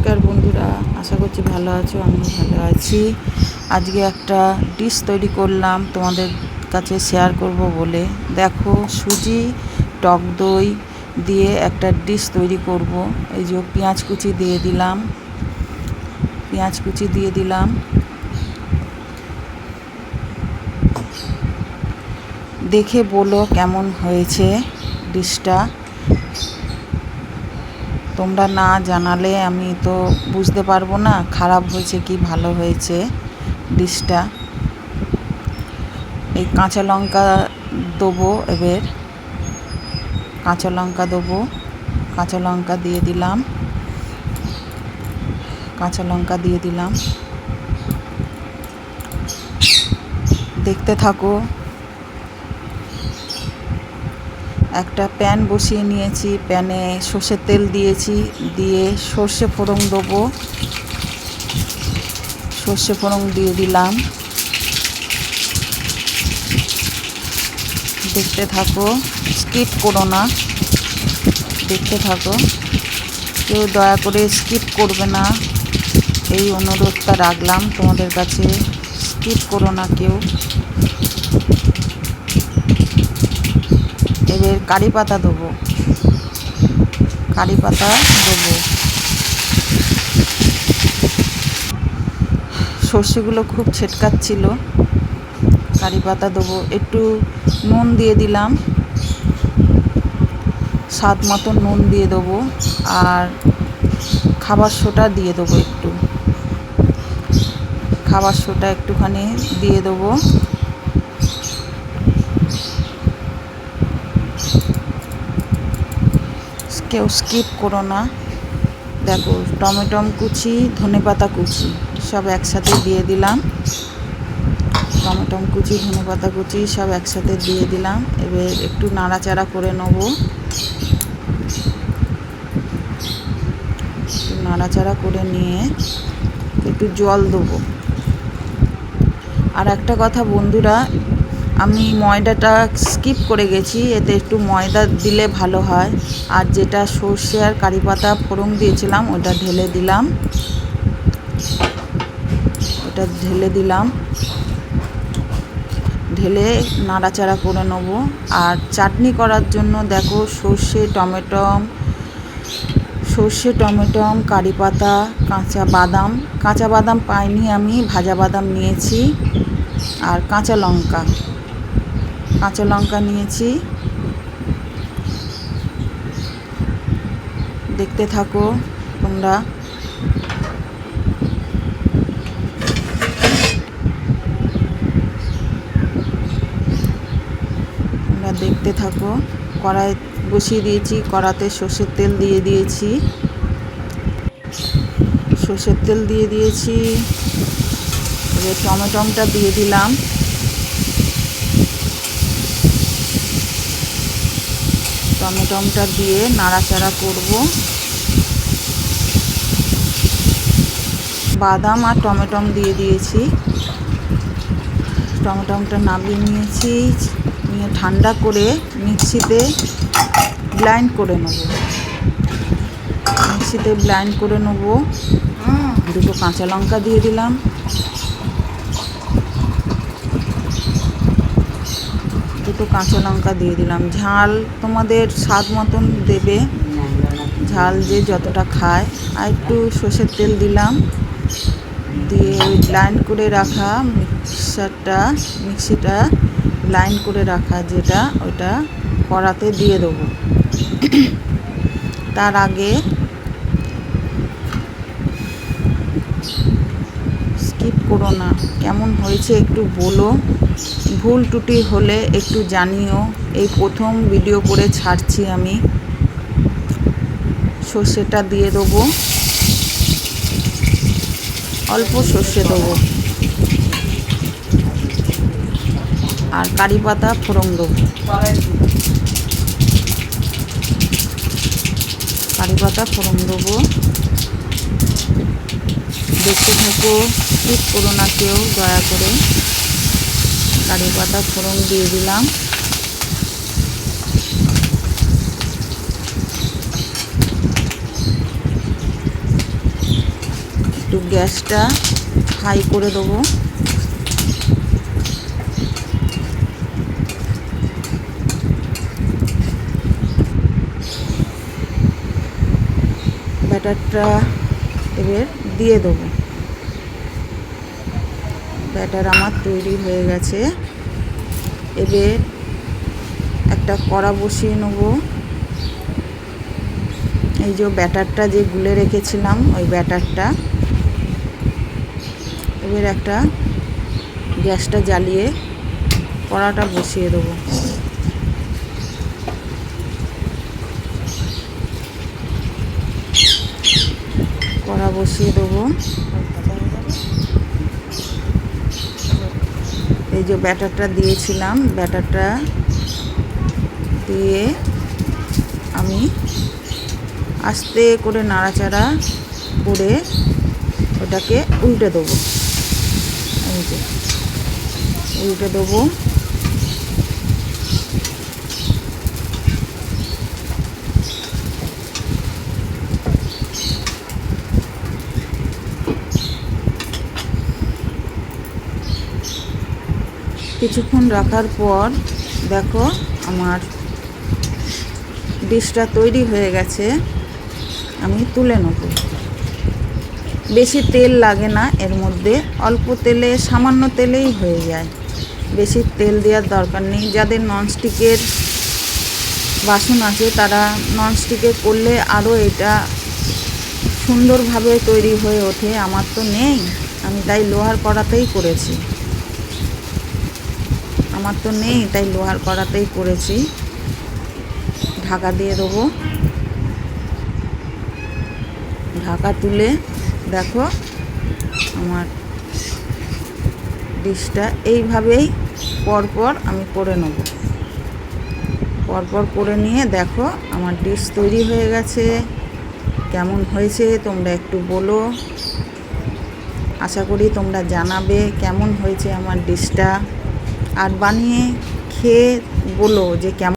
নমস্কার বন্ধুরা, আশা করছি ভালো আছো আমি ভালো আছি। আজকে একটা ডিশ তৈরি করলাম, তোমাদের কাছে শেয়ার করব বলে। দেখো, সুজি, টক দই দিয়ে একটা ডিশ তৈরি করব। এই যে পেঁয়াজ কুচি দিয়ে দিলাম। পেঁয়াজ কুচি দিয়ে দিলাম। দেখে বলো কেমন হয়েছে ডিশটা তোমরা না জানালে আমি তো বুঝতে পারব না খারাপ হয়েছে কি ভালো হয়েছে ডিশটা। এই কাঁচা লঙ্কা দেবো এবার। কাঁচা লঙ্কা দেবো। কাঁচা লঙ্কা দিয়ে দিলাম। কাঁচা লঙ্কা দিয়ে দিলাম। দেখতে থাকো। একটা প্যান বসিয়ে নিয়েছি, প্যানে সর্ষের তেল দিয়েছি, দিয়ে সর্ষে ফোড়ন দেবো। সর্ষে ফোড়ন দিয়ে দিলাম। দেখতে থাকো, স্কিপ করো না। দেখতে থাকো। কেউ দয়া করে স্কিপ করবে না। এই অনুরোধটা রাখলাম তোমাদের কাছে। স্কিপ করো না কেউ। এবার কারি পাতা দেবো। কারি পাতা দেবো। সর্ষেগুলো খুব ছেটকাচ্ছিল। কারি পাতা দেবো। একটু নুন দিয়ে দিলাম। স্বাদ মতো নুন দিয়ে দেবো। আর খাবার সোটা দিয়ে দেবো একটু। খাবার সোটা একটুখানি দিয়ে দেবো। কেউ স্কিপ করো না। দেখো, টমেটম কুচি ধনে পাতা কুচি, সব একসাথে দিয়ে দিলাম। টমেটম কুচি ধনে পাতা কুচি সব একসাথে দিয়ে দিলাম। এবার একটু নাড়াচাড়া করে নেব। নাড়াচাড়া করে নিয়ে একটু জল দেবো। আর একটা কথা বন্ধুরা আমি ময়দাটা স্কিপ করে গেছি, এতে একটু ময়দা দিলে ভালো হয়। আর যেটা সর্ষে আর কারি পাতা ফোড়ন দিয়েছিলাম, ওটা ঢেলে দিলাম। ওটা ঢেলে দিলাম। ঢেলে নাড়াচাড়া করে নেব। আর চাটনি করার জন্য দেখো, সর্ষে টমেটম সর্ষে টমেটম কারি পাতা, কাঁচা বাদাম। কাঁচা বাদাম পাইনি আমি, ভাজা বাদাম নিয়েছি। আর কাঁচা লঙ্কা। কাঁচা লঙ্কা নিয়েছি। দেখতে থাকো তোমরা। তোমরা দেখতে থাকো। কড়াই বসিয়ে দিয়েছি, কড়াতে সর্ষের তেল দিয়ে দিয়েছি। সর্ষের তেল দিয়ে দিয়েছি। টমেটমটা দিয়ে দিলাম। টমেটমটা দিয়ে নাড়াচাড়া করব। বাদাম আর টমেটম দিয়ে দিয়েছি। টমেটমটা নামিয়ে নিয়েছি। নিয়ে ঠান্ডা করে মিক্সিতে ব্লাইন্ড করে নেব। মিক্সিতে ব্লাইন্ড করে নেব। দুটো কাঁচা লঙ্কা দিয়ে দিলাম। দুটো কাঁচা লঙ্কা দিয়ে দিলাম। ঝাল তোমাদের স্বাদ মতন দেবে। ঝাল যে যতটা খায়। আর একটু সর্ষের তেল দিলাম। দিয়ে ওই ব্লাইন্ড করে রাখা মিক্সারটা, মিক্সিটা ব্লাইন্ড করে রাখা যেটা ওটা কড়াতে দিয়ে দেবো। তার আগে স্কিপ করো না। কেমন হয়েছে একটু বলো। ভুল টুটি হলে একটু জানিও। এই প্রথম ভিডিও করে ছাড়ছি আমি। সর্ষেটা দিয়ে দেবো। অল্প সর্ষে দেবো। আর কারি পাতা, ফোড়ন দেবো। কারি পাতা, ফোড়ন দেবো। দেখতে থাকো, ঠিক করো না কেউ, দয়া করে। কারি পাতা ফোড়ন দিয়ে দিলাম। একটু গ্যাসটা হাই করে দেবো। ব্যাটারটা এবার দিয়ে দেবো। ব্যাটার আমার তৈরি হয়ে গেছে। এবার একটা কড়া বসিয়ে নেব। এই যে ব্যাটারটা যে গুলে রেখেছিলাম, ওই ব্যাটারটা। এবার একটা গ্যাসটা জ্বালিয়ে কড়াটা বসিয়ে দেবো। কড়া বসিয়ে দেবো। এই যে ব্যাটারটা দিয়েছিলাম, ব্যাটারটা দিয়ে আমি আস্তে করে নাড়াচাড়া করে ওটাকে উল্টে দেবো। এই যে, উল্টে দেবো। কিছুক্ষণ রাখার পর, দেখো আমার ডিশটা তৈরি হয়ে গেছে, আমি তুলে নেব। বেশি তেল লাগে না, এর মধ্যে অল্প তেলে, সামান্য তেলেই হয়ে যায়। বেশি তেল দেওয়ার দরকার নেই, যাদের ননস্টিকের বাসন আছে, তারা ননস্টিকে করলে আরও এটা সুন্দরভাবে তৈরি হয়ে ওঠে, আমার তো নেই, আমি তাই লোহার কড়াতেই করেছি। আমার তো নেই, তাই লোহার কড়াতেই করেছি। ঢাকা দিয়ে দেবো। ঢাকা তুলে দেখো আমার ডিশটা। এইভাবেই পরপর আমি করে নেব। পরপর করে নিয়ে দেখো আমার ডিশ তৈরি হয়ে গেছে। কেমন হয়েছে তোমরা একটু বলো। আশা করি তোমরা জানাবে কেমন হয়েছে আমার ডিশটা। আর বানিয়ে খেয়ে বলো যে কেমন